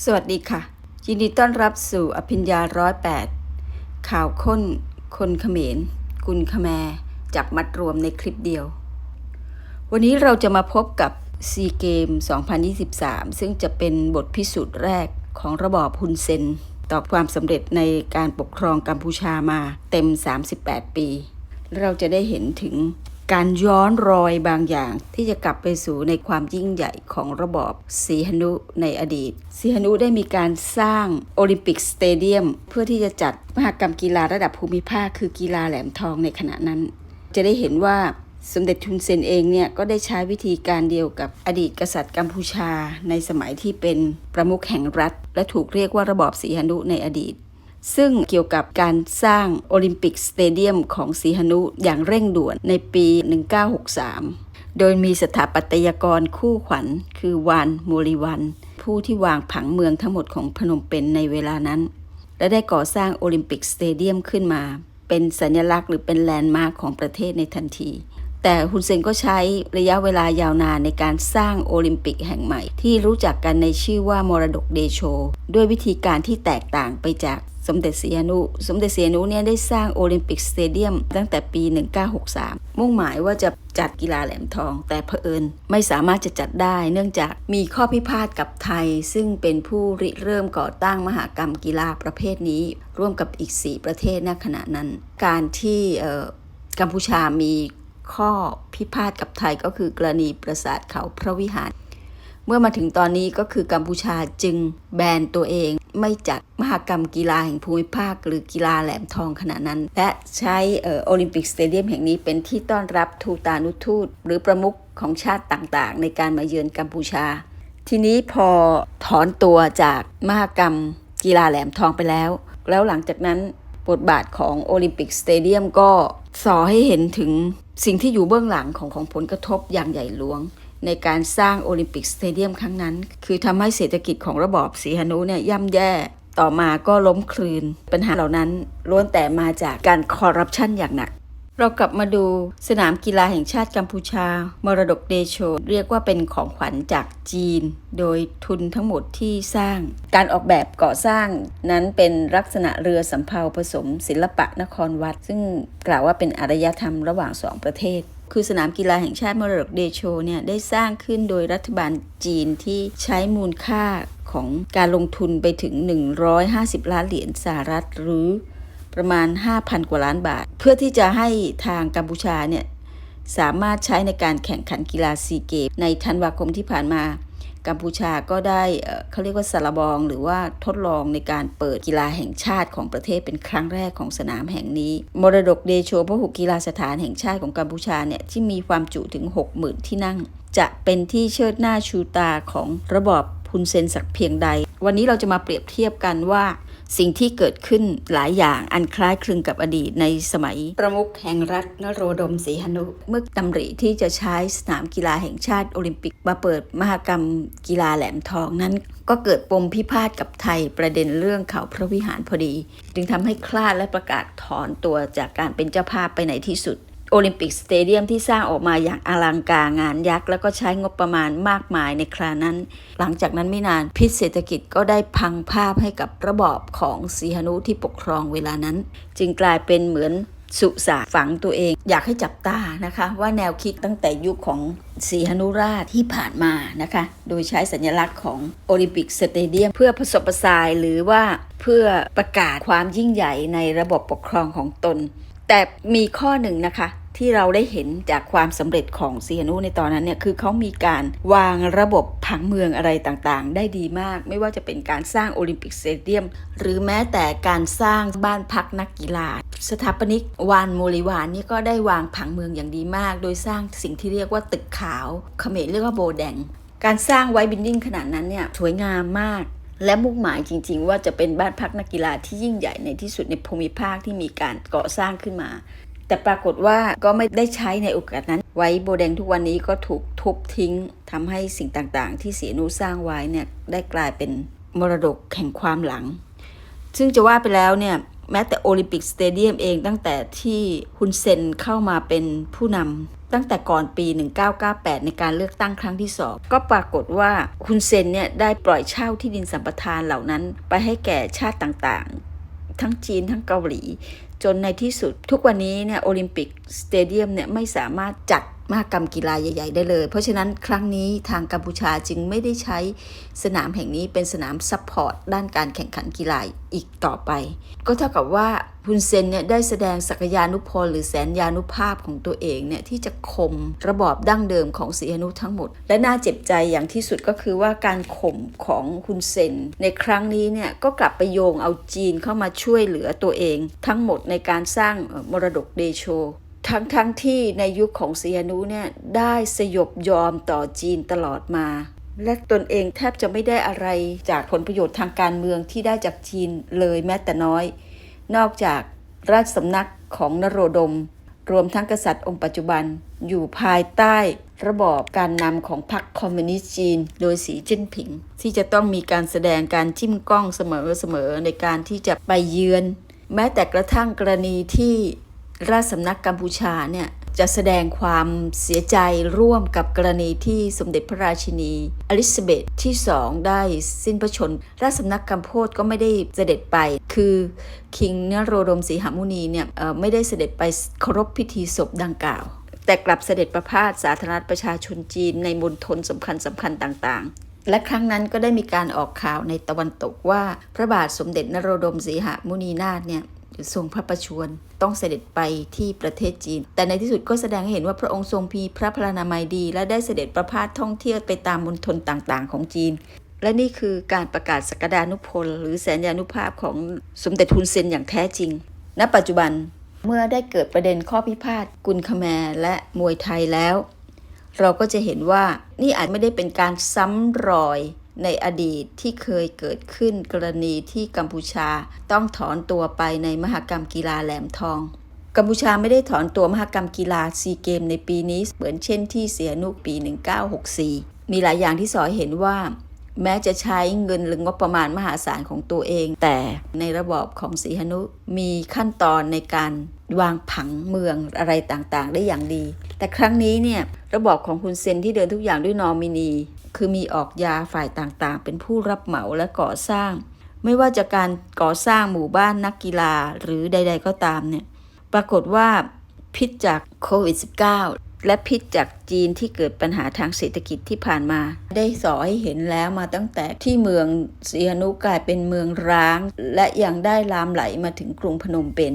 สวัสดีค่ะ ยินดีต้อนรับสู่อภิญญาร้อยแปดข่าวค้น คนเขมร กุลขแมจับมัดรวมในคลิปเดียว วันนี้เราจะมาพบกับซีเกม2023 ซึ่งจะเป็นบทพิสูจน์แรกของระบอบฮุนเซน ต่อความสำเร็จในการปกครองกัมพูชามาเต็ม 38 ปี เราจะได้เห็นถึง การย้อนรอยบางอย่างที่จะกลับไปสู่ในความยิ่งใหญ่ของระบอบสีหนุในอดีตสีหนุได้มีการสร้างโอลิมปิกสเตเดียม เพื่อที่จะจัดมหกรรมกีฬาระดับภูมิภาค คือกีฬาแหลมทองในขณะนั้น จะได้เห็นว่าสมเด็จทุนเซนเองเนี่ยก็ได้ใช้วิธีการเดียวกับอดีตกษัตริย์กัมพูชา ในสมัยที่เป็นประมุขแห่งรัฐ และถูกเรียกว่าระบอบสีหนุในอดีต ซึ่งเกี่ยวกับการสร้างโอลิมปิกสเตเดียมของสีหนุอย่างเร่งด่วนในปี 1963 โดยมีสถาปัตยกรคู่ขวัญ คือวานโมริวัน ผู้ที่วางผังเมืองทั้งหมดของพนมเปญในเวลานั้น และได้ก่อสร้างโอลิมปิกสเตเดียมขึ้นมา เป็นสัญลักษณ์หรือเป็นแลนด์มาร์คของประเทศในทันที แต่ฮุนเซนก็ใช้ระยะเวลายาวนานในการสร้างโอลิมปิกแห่งใหม่ ที่รู้จักกันในชื่อว่ามรดกเดโช ด้วยวิธีการที่แตกต่างไปจากสมเด็จเสียนุ สมเด็จเสียนุเนี่ยได้สร้างโอลิมปิกสเตเดียมตั้งแต่ปี 1963 มุ่งหมายว่าจะจัดกีฬาแหลมทอง แต่เผอิญไม่สามารถจะจัดได้ เนื่องจากมีข้อพิพาทกับไทย ซึ่งเป็นผู้ริเริ่มก่อตั้งมหากรรมกีฬาประเภทนี้ ร่วมกับอีก 4 ประเทศณขณะนั้น การที่กัมพูชามี ข้อพิพาทกับไทยก็คือกรณีปราสาทเขาพระวิหาร เมื่อมาถึงตอนนี้ก็คือกัมพูชาจึงแบนตัวเอง ไม่จัดมหกรรมกีฬาแห่งภูมิภาค หรือกีฬาแหลมทองขณะนั้น และใช้โอลิมปิกสเตเดียมแห่งนี้เป็นที่ต้อนรับทูตานุทูต หรือประมุขของชาติต่างๆ ในการมาเยือนกัมพูชา ทีนี้พอถอนตัวจากมหกรรมกีฬาแหลมทองไปแล้ว แล้วหลังจากนั้น บทบาทของโอลิมปิกสเตเดียมก็สอให้เห็นถึงสิ่งที่อยู่เบื้องหลังของของผลกระทบอย่างใหญ่หลวง ในการสร้างโอลิมปิกสเตเดียมครั้งนั้น คือทำให้เศรษฐกิจของระบอบสีหนุเนี่ยย่ำแย่ต่อมาก็ล้มคลืน ปัญหาเหล่านั้นล้วนแต่มาจากการคอร์รัปชันอย่างหนัก เรากลับมาดูสนามกีฬาแห่งชาติกัมพูชา มรดกเดโช เรียกว่าเป็นของขวัญจากจีน โดยทุนทั้งหมดที่สร้าง การออกแบบก่อสร้างนั้นเป็นลักษณะเรือสำเภาผสม ศิลปะนครวัด ซึ่งกล่าวว่าเป็นอารยธรรมระหว่างสองประเทศคือสนามกีฬาแห่งชาติมรดกเดโชเนี่ยได้สร้างขึ้นโดยรัฐบาลจีนที่ใช้มูลค่าของการลงทุนไปถึง 150 ล้านเหรียญสหรัฐหรือ ประมาณ 5,000 กว่าล้านบาท เพื่อที่จะให้ทางกัมพูชาเนี่ยสามารถใช้ในการแข่งขันกีฬาซีเกมในธันวาคมที่ผ่านมากัมพูชาก็ได้เขาเรียกว่าสารบอง หรือว่าทดลองในการเปิดกีฬาแห่งชาติของประเทศเป็นครั้งแรกของสนามแห่งนี้ มรดกเดโชพหุกีฬาสถานแห่งชาติของกัมพูชาเนี่ยที่มีความจุถึง 60,000 ที่นั่ง จะเป็นที่เชิดหน้าชูตาของระบอบพุนเซนสักเพียงใด วันนี้เราจะมาเปรียบเทียบกันว่า สิ่งที่เกิดขึ้นหลายอย่างอันคล้ายคลึงกับอดีตในสมัยประมุขแห่งรัฐนโรดมศรีหนุเมื่อดำริที่จะใช้สนามกีฬาแห่งชาติโอลิมปิกมาเปิดมหกรรมกีฬาแหลมทองนั้น ก็เกิดปมพิพาทกับไทยประเด็นเรื่องเขาพระวิหารพอดี จึงทำให้คลาดและประกาศถอนตัวจากการเป็นเจ้าภาพไปในที่สุด โอลิมปิกสเตเดียมที่สร้างออกมาอย่างอลังการงานยักษ์ แล้วก็ใช้งบประมาณมากมายในครานั้น หลังจากนั้นไม่นานพิษเศรษฐกิจก็ได้พังภาพให้กับระบอบของสีหนุที่ปกครองเวลานั้น จึงกลายเป็นเหมือนสุสานฝังตัวเอง อยากให้จับตานะคะ ว่าแนวคิดตั้งแต่ยุคของสีหนุราชที่ผ่านมานะคะ โดยใช้สัญลักษณ์ของโอลิมปิกสเตเดียมเพื่อผสมผสานหรือว่าเพื่อประกาศความยิ่งใหญ่ในระบบปกครองของตน แต่มีข้อหนึ่งนะคะ ที่เราได้เห็นจากความสำเร็จของซีฮานุในตอนนั้นเนี่ยคือเขามีการวางระบบผังเมืองอะไรต่างๆ ได้ดีมาก ไม่ว่าจะเป็นการสร้างโอลิมปิกสเตเดียม หรือแม้แต่การสร้างบ้านพักนักกีฬา สถาปนิกวานโมลิวานนี่ก็ได้วางผังเมืองอย่างดีมาก โดยสร้างสิ่งที่เรียกว่าตึกขาวเขมรเรียกว่าโบแดงการสร้างไวบินดิ้งขนาดนั้นเนี่ยสวยงามมากและมุ่งหมายจริง ๆ ว่าจะเป็นบ้านพักนักกีฬาที่ยิ่งใหญ่ในที่สุดในภูมิภาคที่มีการก่อสร้างขึ้นมา แต่ปรากฏว่าก็ไม่ได้ใช้ในโอกาสนั้น ไว้โบแดงทุกวันนี้ก็ถูกทุบทิ้งทำให้สิ่งต่างๆ ที่เสียนูสร้างไว้เนี่ยได้กลายเป็นมรดกแห่งความหลัง ซึ่งจะว่าไปแล้วเนี่ยแม้แต่โอลิมปิกสเตเดียมเองตั้งแต่ที่ฮุนเซนเข้ามาเป็นผู้นำตั้งแต่ก่อนปี 1998 ในการเลือกตั้งครั้งที่2ก็ปรากฏว่าฮุนเซนเนี่ยได้ปล่อยเช่าที่ดินสัมปทานเหล่านั้น ไปให้แก่ชาติต่างๆ ทั้งจีนทั้งเกาหลี จนในที่สุดทุกวันนี้เนี่ยโอลิมปิกสเตเดียมเนี่ยไม่สามารถจัด มหกรรมกีฬาใหญ่ ๆ ได้เลย เพราะฉะนั้นครั้งนี้ทางกัมพูชาจึงไม่ได้ใช้สนามแห่งนี้เป็นสนามซัพพอร์ตด้านการแข่งขันกีฬาอีกต่อไป ก็เท่ากับว่าฮุนเซนเนี่ยได้แสดงศักยานุพลหรือแสนยานุภาพของตัวเองเนี่ยที่จะข่มระบอบดั้งเดิมของสีหนุทั้งหมด และน่าเจ็บใจอย่างที่สุดก็คือว่าการข่มของฮุนเซน ในครั้งนี้เนี่ยก็กลับไปโยงเอาจีนเข้ามาช่วยเหลือตัวเอง ทั้งหมดในการสร้างมรดกเดโช ทั้งทั้งที่ในยุคของเซียนุเนี่ยได้สยบยอมต่อจีนตลอดมา และตนเองแทบจะไม่ได้อะไรจากผลประโยชน์ทางการเมืองที่ได้จากจีนเลยแม้แต่น้อย นอกจากราชสำนักของนโรดม รวมทั้งกษัตริย์องค์ปัจจุบันอยู่ภายใต้ระบอบการนำของพรรคคอมมิวนิสต์จีน โดยสีจิ้นผิง ที่จะต้องมีการแสดงการจิ้มกล้องเสมอๆในการที่จะไปเยือน แม้แต่กระทั่งกรณีที่ ราชสำนักกัมพูชาเนี่ยจะแสดงความเสียใจร่วมกับกรณีที่สมเด็จพระราชินีอลิซาเบธที่สองได้สิ้นพระชน ราชสำนักกัมโพดก็ไม่ได้เสด็จไป คือคิงเนโรดมศรีหมุนีเนี่ยไม่ได้เสด็จไปเคารพพิธีศพดังกล่าว แต่กลับเสด็จประพาสสาธารณรัฐประชาชนจีนในมณฑลสำคัญสำคัญต่างๆ และครั้งนั้นก็ได้มีการออกข่าวในตะวันตกว่า พระบาทสมเด็จนโรดมศรีหมุนีนาถเนี่ย ทรงพระประชวรต้องเสด็จไปที่ประเทศจีน แต่ในที่สุดก็แสดงให้เห็นว่าพระองค์ทรงมีพระพลานามัยดี และได้เสด็จประพาสท่องเที่ยวไปตามมณฑลต่างๆ ของจีน และนี่คือการประกาศสกดานุพล หรือแสนยานุภาพของสมเด็จทุนเซนอย่างแท้จริง ณ ปัจจุบันเมื่อได้เกิดประเด็นข้อพิพาทกุลคแมและมวยไทยแล้ว เราก็จะเห็นว่านี่อาจไม่ได้เป็นการซ้ำรอย ในอดีตที่เคยเกิดขึ้นกรณีที่กัมพูชาต้องถอนตัวไปในมหกรรมกีฬาแหลมทอง กัมพูชาไม่ได้ถอนตัวมหกรรมกีฬาซีเกมในปีนี้เหมือนเช่นที่เสียนุกปี 1964 มีหลายอย่างที่สอนเห็นว่า แม้จะใช้เงินหรืองบประมาณมหาศาลของตัวเอง แต่ในระบอบของสีหนุมีขั้นตอนในการวางผังเมืองอะไรต่างๆ ได้อย่างดี แต่ครั้งนี้เนี่ยระบอบของคุณเซนที่เดินทุกอย่างด้วยนอมินี คือมีออกยาฝ่ายต่างๆ เป็นผู้รับเหมาและก่อสร้าง ไม่ว่าจะการก่อสร้างหมู่บ้านนักกีฬาหรือใด ๆ ก็ตามเนี่ยปรากฏว่าพิษจากโควิด -19 และพิษจากจีนที่เกิดปัญหาทางเศรษฐกิจที่ผ่านมา ได้สอให้เห็นแล้วมาตั้งแต่ที่เมืองสีหนุกลายเป็นเมืองร้าง และยังได้ลามไหลมาถึงกรุงพนมเปญ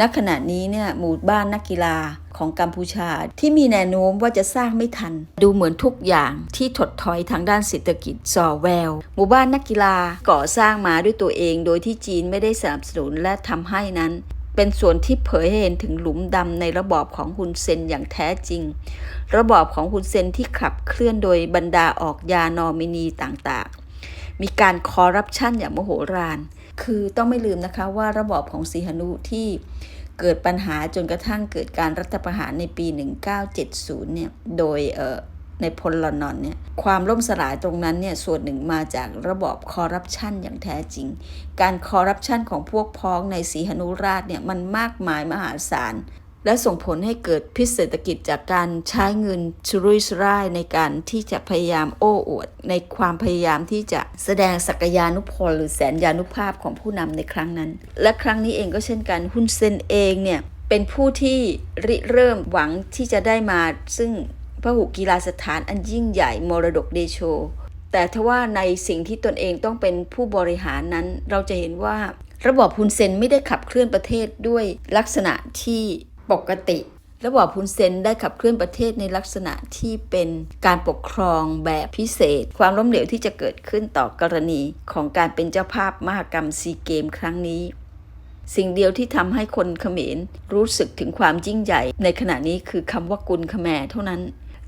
ณขณะนี้เนี่ยหมู่บ้านนักกีฬาของกัมพูชาที่มีแนวโน้มว่าจะสร้างไม่ทัน ดูเหมือนทุกอย่างที่ถดถอยทางด้านเศรษฐกิจส่อแวว หมู่บ้านนักกีฬาก่อสร้างมาด้วยตัวเอง โดยที่จีนไม่ได้สนับสนุนและทำให้นั้น เป็นส่วนที่เผยให้เห็นถึงหลุมดำในระบอบของฮุนเซนอย่างแท้จริง ระบอบของฮุนเซนที่ขับเคลื่อนโดยบรรดาออกยานอมินีต่างๆ มีการคอร์รัปชันอย่างมโหฬาร คือต้องไม่ลืมนะคะว่าระบอบของสีหนุที่เกิดปัญหาจนกระทั่งเกิดการรัฐประหารในปี 1970 เนี่ย โดยเอ่อในพลลอนนอนเนี่ย ความล่มสลายตรงนั้นเนี่ย ส่วนหนึ่งมาจากระบอบคอร์รัปชันอย่างแท้จริง การคอร์รัปชันของพวกพ้องในสีหนุราชเนี่ย มันมากมายมหาศาล และส่งผลให้เกิดพิษเศรษฐกิจจากการใช้เงินชุรุยสุร่ายในการที่จะพยายามโอ้อวด ในความพยายามที่จะแสดงศักยานุพลหรือแสนยานุภาพของผู้นำในครั้งนั้น และครั้งนี้เองก็เช่นกันฮุนเซนเองเนี่ยเป็นผู้ที่ริเริ่มหวังที่จะได้มา ซึ่งพระหุกีฬาสถานอันยิ่งใหญ่มรดกเดโชแต่ทว่าในสิ่งที่ตนเองต้องเป็นผู้บริหารนั้น เราจะเห็นว่า ระบอบฮุนเซนไม่ได้ขับเคลื่อนประเทศด้วยลักษณะที่ ปกติ ระบอบพุนเซนได้ขับเคลื่อนประเทศในลักษณะที่เป็นการปกครองแบบพิเศษ ความล้มเหลวที่จะเกิดขึ้นต่อกรณีของการเป็นเจ้าภาพมหกรรมซีเกมครั้งนี้สิ่งเดียวที่ทำให้คนเขมรรู้สึกถึงความยิ่งใหญ่ ในขณะนี้คือคำว่ากุลขแมเท่านั้น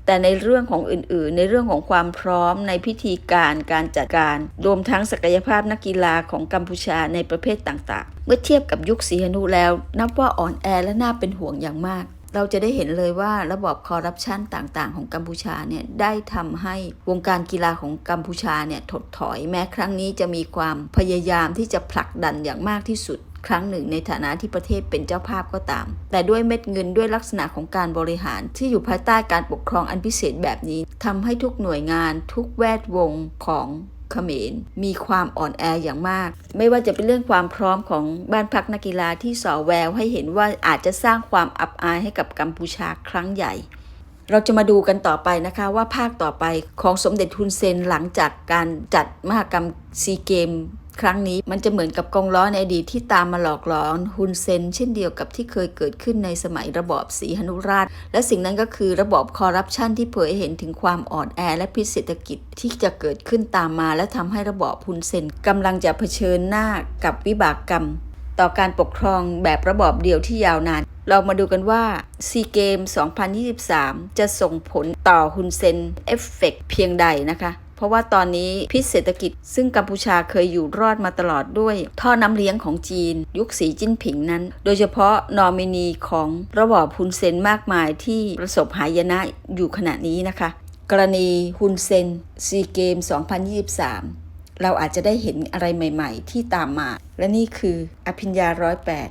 แต่ในเรื่องของอื่นๆ ในเรื่องของความพร้อมในพิธีการการจัดการ รวมทั้งศักยภาพนักกีฬาของกัมพูชาในประเภทต่างๆ เมื่อเทียบกับยุคสีหนุแล้ว นับว่าอ่อนแอและน่าเป็นห่วงอย่างมากเราจะได้เห็นเลยว่าระบอบคอร์รัปชันต่างๆ ของกัมพูชาเนี่ยได้ทำให้วงการกีฬาของกัมพูชาเนี่ยถดถอยแม้ครั้งนี้จะมีความพยายามที่จะผลักดันอย่างมากที่สุด ครั้งหนึ่งในฐานะที่ประเทศเป็นเจ้าภาพก็ตาม แต่ด้วยเม็ดเงินด้วยลักษณะของการบริหารที่อยู่ภายใต้การปกครองอันพิเศษแบบนี้ทำให้ทุกหน่วยงาน ทุกแวดวงของเขมรมีความอ่อนแออย่างมาก ไม่ว่าจะเป็นเรื่องความพร้อมของบ้านพักนักกีฬาที่สอแววให้เห็นว่าอาจจะสร้างความอับอายให้กับกัมพูชาครั้งใหญ่ เราจะมาดูกันต่อไปนะคะว่าภาคต่อไปของสมเด็จฮุนเซนหลังจากการจัดมหกรรมซีเกม ครั้งนี้มันจะเหมือนกับกองล้อในอดีตที่ตามมาหลอกหลอนฮุนเซนเช่นเดียวกับที่เคยเกิดขึ้นในสมัยระบอบศรีหนุราช และสิ่งนั้นก็คือระบอบคอร์รัปชันที่เผยเห็นถึงความอ่อนแอและพิษเศรษฐกิจที่จะเกิดขึ้นตามมา และทำให้ระบอบฮุนเซนกำลังจะเผชิญหน้ากับวิบากกรรม ต่อการปกครองแบบระบอบเดียวที่ยาวนานเรามาดูกันว่าซีเกม 2023 จะส่งผลต่อฮุนเซนเอฟเฟกเพียงใดนะคะ เพราะว่าตอนนี้พิษเศรษฐกิจ ซึ่งกัมพูชาเคยอยู่รอดมาตลอดด้วย ท่อน้ำเลี้ยงของจีน ยุคสีจิ้นผิงนั้น โดยเฉพาะนอมินีของระบอบฮุนเซนมากมายที่ประสบหายนะอยู่ขณะนี้นะคะ กรณีฮุนเซนซีเกม 2023 เราอาจจะได้เห็นอะไรใหม่ ๆ ที่ตามมา และนี่คืออภิญญาร้อยแปด